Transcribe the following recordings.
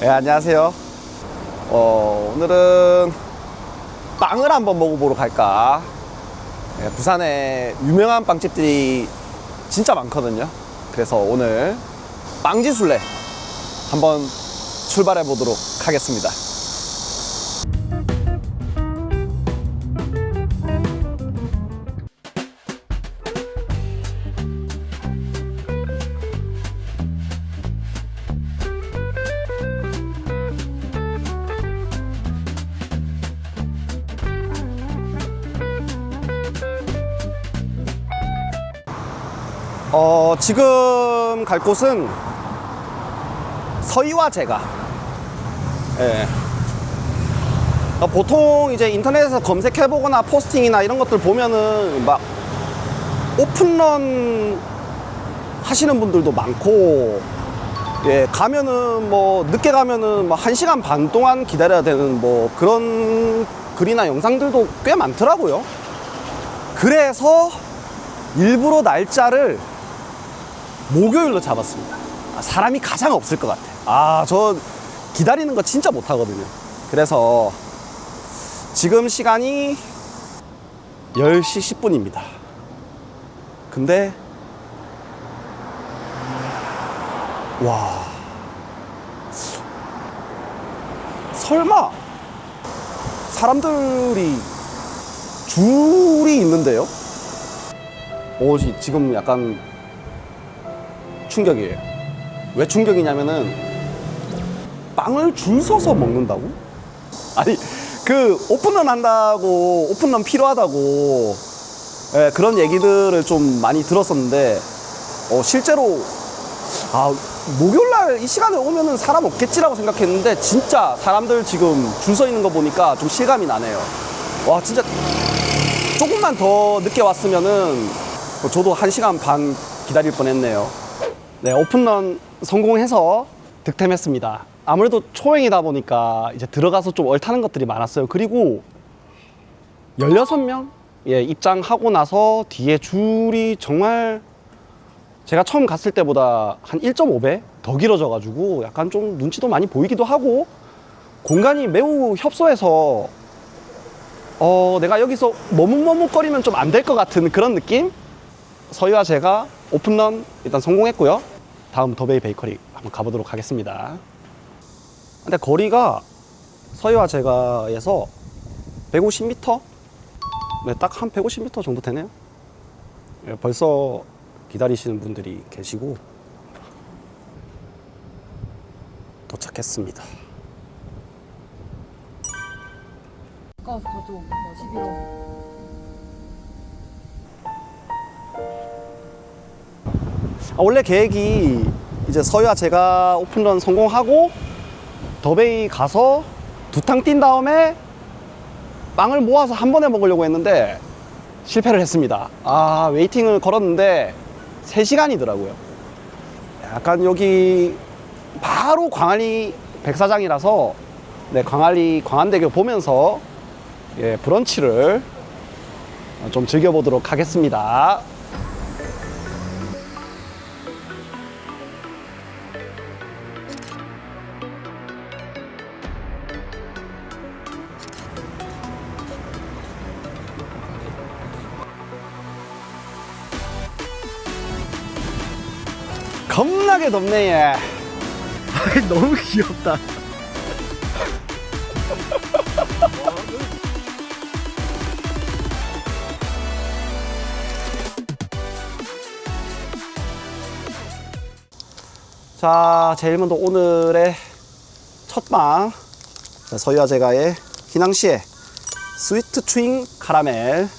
네, 안녕하세요. 어, 오늘은 빵을 한번 먹어보러 갈까. 네, 부산에 유명한 빵집들이 진짜 많거든요. 그래서 오늘 빵지술래 한번 출발해 보도록 하겠습니다. 어, 지금 갈 곳은 서희와 제가. 예. 어, 보통 이제 인터넷에서 검색해보거나 포스팅이나 이런 것들 보면은 막 오픈런 하시는 분들도 많고, 예, 가면은 뭐 늦게 가면은 뭐한 시간 반 동안 기다려야 되는 뭐 그런 글이나 영상들도 꽤 많더라고요. 그래서 일부러 날짜를 목요일로 잡았습니다. 아, 사람이 가장 없을 것 같아. 아, 저 기다리는 거 진짜 못 하거든요. 그래서 지금 시간이 10시 10분입니다. 근데 와. 설마 사람들이 줄이 있는데요? 오, 지- 지금 약간 충격이에요. 왜 충격이냐면은 빵을 줄 서서 먹는다고? 아니 그 오픈런 한다고 오픈런 필요하다고 예, 그런 얘기들을 좀 많이 들었었는데 어, 실제로 아 목요일날 이 시간에 오면은 사람 없겠지라고 생각했는데 진짜 사람들 지금 줄 서 있는 거 보니까 좀 실감이 나네요. 와 진짜 조금만 더 늦게 왔으면은 뭐 저도 한 시간 반 기다릴 뻔했네요. 네, 오픈런 성공해서 득템했습니다. 아무래도 초행이다 보니까 이제 들어가서 좀 얼타는 것들이 많았어요. 그리고 16명? 예, 입장하고 나서 뒤에 줄이 정말 제가 처음 갔을 때보다 한 1.5배 더 길어져가지고 약간 좀 눈치도 많이 보이기도 하고 공간이 매우 협소해서 어, 내가 여기서 머뭇머뭇거리면 좀 안 될 것 같은 그런 느낌? 서희와 제가 오픈런 일단 성공했고요. 다음 더베이 베이커리 한번 가보도록 하겠습니다. 근데 거리가 서희와 제가에서 150m? 네, 딱 한 150m 정도 되네요. 네, 벌써 기다리시는 분들이 계시고 도착했습니다. 가까워서 가져오고 뭐11 원 아, 원래 계획이 이제 서희와 제가 오픈런 성공하고 더베이 가서 두 탕 뛴 다음에 빵을 모아서 한 번에 먹으려고 했는데 실패를 했습니다. 아, 웨이팅을 걸었는데 3시간이더라고요. 약간 여기 바로 광안리 백사장이라서 네, 광안리 광안대교 보면서 예, 브런치를 좀 즐겨보도록 하겠습니다. 겁나게 덥네 얘. 아이, 너무 귀엽다. 자, 제일 먼저 오늘의 첫방 서희와 제가의 희낭시에 스위트 트윙 카라멜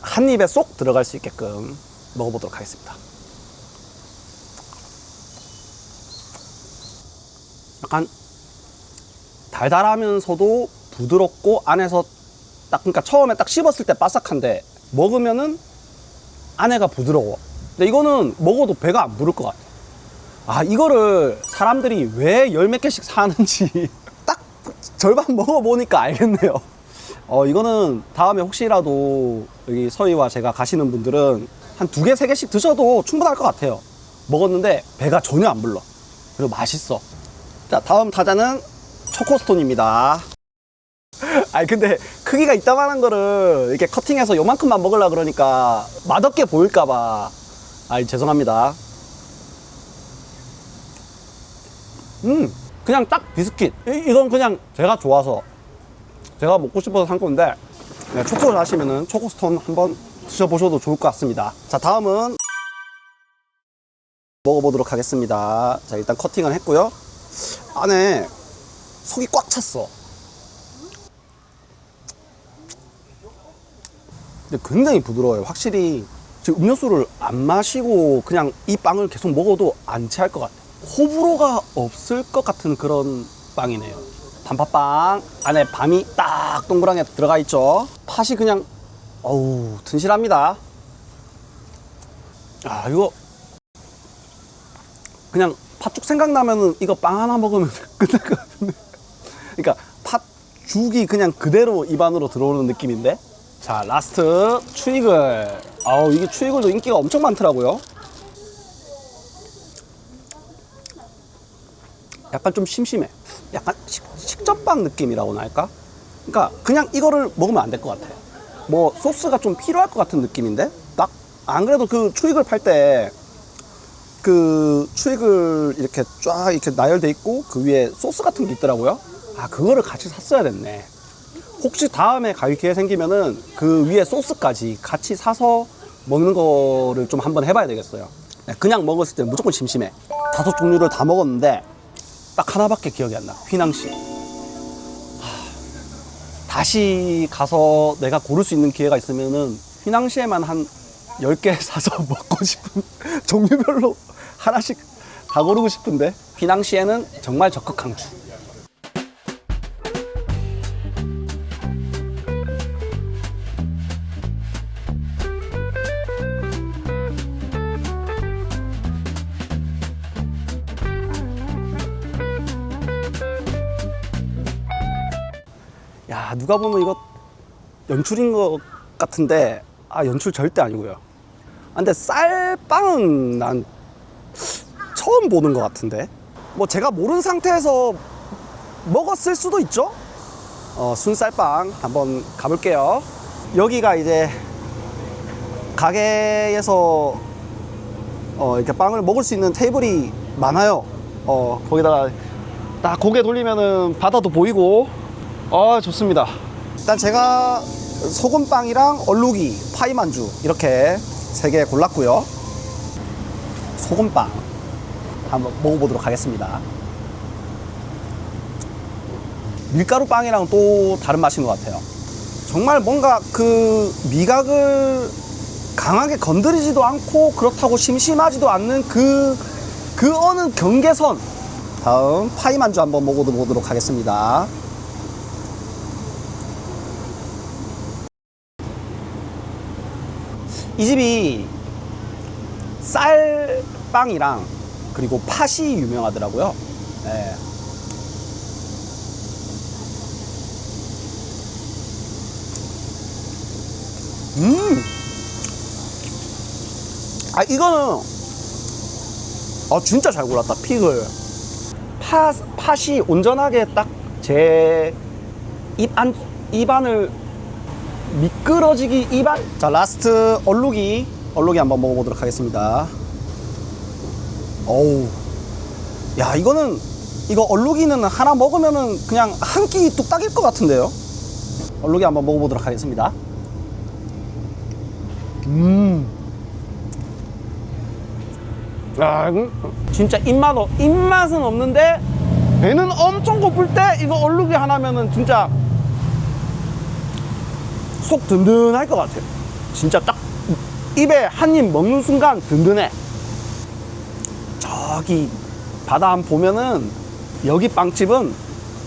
한 입에 쏙 들어갈 수 있게끔 먹어보도록 하겠습니다. 약간 달달하면서도 부드럽고 안에서 딱 그러니까 처음에 딱 씹었을 때 바삭한데 먹으면은 안에가 부드러워. 근데 이거는 먹어도 배가 안 부를 것 같아. 아 이거를 사람들이 왜 열 몇 개씩 사는지 딱 절반 먹어보니까 알겠네요. 어 이거는 다음에 혹시라도 여기 서희와 제가 가시는 분들은 한 두 개, 세 개씩 드셔도 충분할 것 같아요. 먹었는데 배가 전혀 안 불러. 그리고 맛있어. 자, 다음 타자는 초코스톤입니다. 아니, 근데 크기가 이따만한 거를 이렇게 커팅해서 요만큼만 먹으려 그러니까 맛없게 보일까봐. 아이, 죄송합니다. 음, 그냥 딱 비스킷. 이, 이건 그냥 제가 좋아서 제가 먹고 싶어서 산 건데 네, 초코를 하시면은 초코스톤 한번 드셔보셔도 좋을 것 같습니다. 자, 다음은 먹어보도록 하겠습니다. 자, 일단 커팅을 했고요. 안에 속이 꽉 찼어. 근데 굉장히 부드러워요. 확실히 지금 음료수를 안 마시고 그냥 이 빵을 계속 먹어도 안 체할 것 같아요. 호불호가 없을 것 같은 그런 빵이네요. 단팥빵 안에 밤이 딱 동그랗게 들어가 있죠. 팥이 그냥 어우 튼실합니다. 아 이거 그냥 팥죽 생각나면은 이거 빵 하나 먹으면 끝날 것 같은데. 그러니까 팥죽이 그냥 그대로 입안으로 들어오는 느낌인데. 자 라스트 추이글. 아우 이게 추이글도 인기가 엄청 많더라고요. 약간 좀 심심해. 약간 식, 식전빵 느낌이라고나 할까? 그러니까 그냥 이거를 먹으면 안 될 것 같아. 뭐 소스가 좀 필요할 것 같은 느낌인데 딱 안 그래도 그 추익을 팔때 그 추익을 이렇게 쫙 이렇게 나열돼 있고 그 위에 소스 같은 게 있더라고요. 아 그거를 같이 샀어야 됐네. 혹시 다음에 갈 기회 생기면은 그 위에 소스까지 같이 사서 먹는 거를 좀 한번 해봐야 되겠어요. 네, 그냥 먹었을 때 무조건 심심해. 다섯 종류를 다 먹었는데 딱 하나밖에 기억이 안 나. 휘낭시. 하, 다시 가서 내가 고를 수 있는 기회가 있으면은 휘낭시에만 한 10개 사서 먹고 싶은 종류별로 하나씩 다 고르고 싶은데 휘낭시에는 정말 적극 강추. 야 누가 보면 이거 연출인 것 같은데 아 연출 절대 아니고요. 아, 근데 쌀빵은 난 처음 보는 것 같은데 뭐 제가 모르는 상태에서 먹었을 수도 있죠. 어, 순쌀빵 한번 가볼게요. 여기가 이제 가게에서 어, 이렇게 빵을 먹을 수 있는 테이블이 많아요. 어, 거기다가 딱 고개 돌리면은 바다도 보이고 아 좋습니다. 일단 제가 소금빵이랑 얼룩이, 파이만주 이렇게 세 개 골랐고요. 소금빵 한번 먹어보도록 하겠습니다. 밀가루 빵이랑 또 다른 맛인 것 같아요. 정말 뭔가 그 미각을 강하게 건드리지도 않고 그렇다고 심심하지도 않는 그, 그 어느 경계선. 다음 파이만주 한번 먹어보도록 하겠습니다. 이 집이 쌀 빵이랑 그리고 팥이 유명하더라고요. 네. 음. 아 이거는 아 진짜 잘 골랐다 픽을 팥 팥이 온전하게 딱 제 입 안 입안을 미끄러지기 입안 자 라스트 얼룩이 얼룩이 한번 먹어보도록 하겠습니다 어우. 야 이거는 이거 얼룩이는 하나 먹으면은 그냥 한 끼 뚝딱일 것 같은데요? 얼룩이 한번 먹어보도록 하겠습니다. 음. 야, 이거 진짜 입맛, 없- 입맛은 없는데 배는 엄청 고플 때 이거 얼룩이 하나면은 진짜 속 든든할 것 같아요. 진짜 딱 입에 한 입 먹는 순간 든든해. 저기 바다 한 보면은 여기 빵집은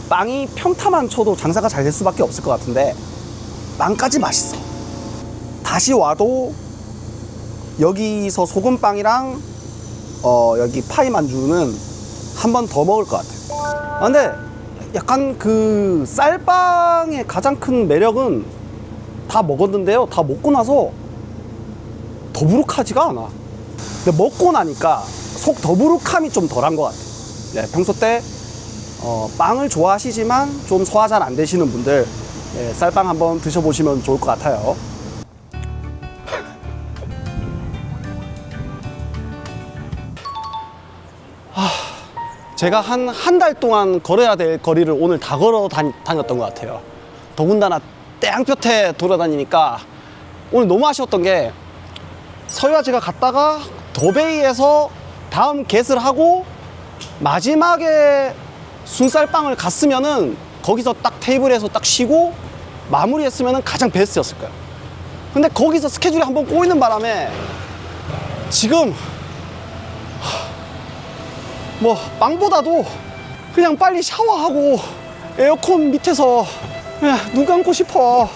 빵이 평타만 쳐도 장사가 잘 될 수밖에 없을 것 같은데 빵까지 맛있어. 다시 와도 여기서 소금빵이랑 어 여기 파이 만주는 한 번 더 먹을 것 같아요. 아, 근데 약간 그 쌀빵의 가장 큰 매력은 다 먹었는데요. 다 먹고 나서 더부룩하지가 않아. 근데 먹고 나니까 속 더부룩함이 좀 덜한 것 같아. 네, 평소 때 어, 빵을 좋아하시지만 좀 소화 잘 안 되시는 분들 예, 쌀빵 한번 드셔보시면 좋을 것 같아요. 제가 한 한 달 동안 걸어야 될 거리를 오늘 다 걸어 다니, 다녔던 것 같아요. 더군다나 땡볕에 돌아다니니까 오늘 너무 아쉬웠던 게 서유아 제가 갔다가 더베이에서 다음 겟을 하고 마지막에 순살빵을 갔으면은 거기서 딱 테이블에서 딱 쉬고 마무리했으면은 가장 베스트였을 거예요. 근데 거기서 스케줄이 한번 꼬이는 바람에 지금 뭐 빵보다도 그냥 빨리 샤워하고 에어컨 밑에서 눈 감고 싶어.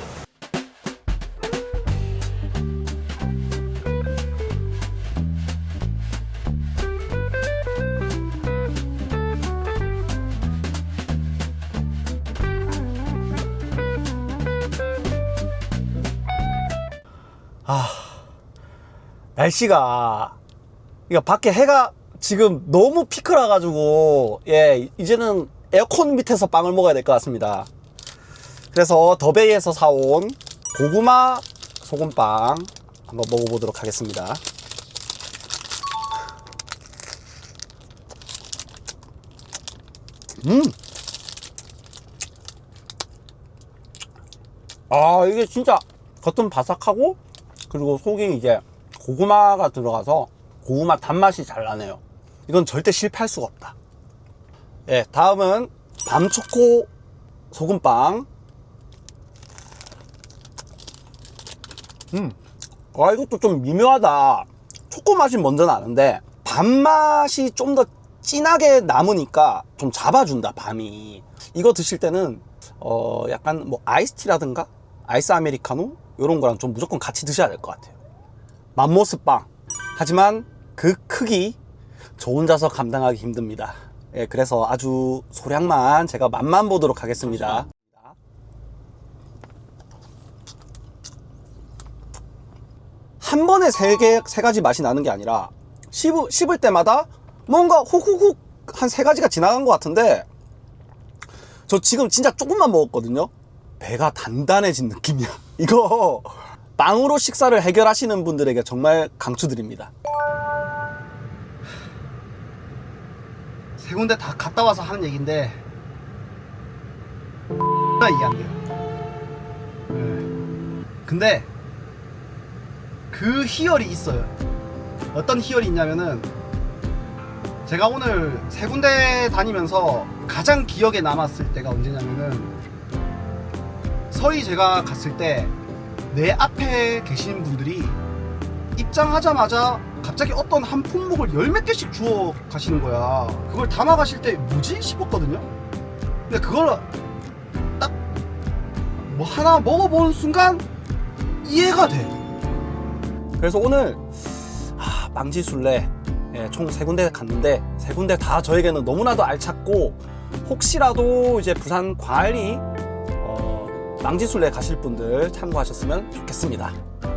아, 날씨가 이거 밖에 해가 지금 너무 피크라 가지고 예 이제는 에어컨 밑에서 빵을 먹어야 될 것 같습니다. 그래서 더베이에서 사온 고구마 소금빵 한번 먹어보도록 하겠습니다. 음, 아 이게 진짜 겉은 바삭하고 그리고 속이 이제 고구마가 들어가서 고구마 단맛이 잘 나네요. 이건 절대 실패할 수가 없다. 예, 다음은 밤초코 소금빵. 음, 아, 이것도 좀 미묘하다. 초코 맛이 먼저 나는데, 밤맛이 좀 더 진하게 남으니까 좀 잡아준다, 밤이. 이거 드실 때는, 어, 약간 뭐 아이스티라든가, 아이스 아메리카노? 이런 거랑 좀 무조건 같이 드셔야 될 것 같아요. 맘모스 빵. 하지만 그 크기 저 혼자서 감당하기 힘듭니다. 예, 그래서 아주 소량만 제가 맛만 보도록 하겠습니다. 한 번에 세 개, 세 가지 맛이 나는 게 아니라 씹을, 씹을 때마다 뭔가 훅훅훅 한 세 가지가 지나간 것 같은데 저 지금 진짜 조금만 먹었거든요. 배가 단단해진 느낌이야. 이거 빵으로 식사를 해결하시는 분들에게 정말 강추드립니다. 세 군데 다 갔다 와서 하는 얘기인데 나 이해 안 돼요. 네. 근데 그 희열이 있어요. 어떤 희열이 있냐면은 제가 오늘 세 군데 다니면서 가장 기억에 남았을 때가 언제냐면은 서희 제가 갔을 때 내 앞에 계신 분들이 입장하자마자 갑자기 어떤 한 품목을 열 몇 개씩 주워 가시는 거야. 그걸 담아 가실 때 뭐지 싶었거든요. 근데 그걸 딱 뭐 하나 먹어본 순간 이해가 돼. 그래서 오늘 아, 망지술래 예, 총세 군데 갔는데 세 군데 다 저에게는 너무나도 알찼고 혹시라도 이제 부산 어, 망지술래 가실 분들 참고하셨으면 좋겠습니다.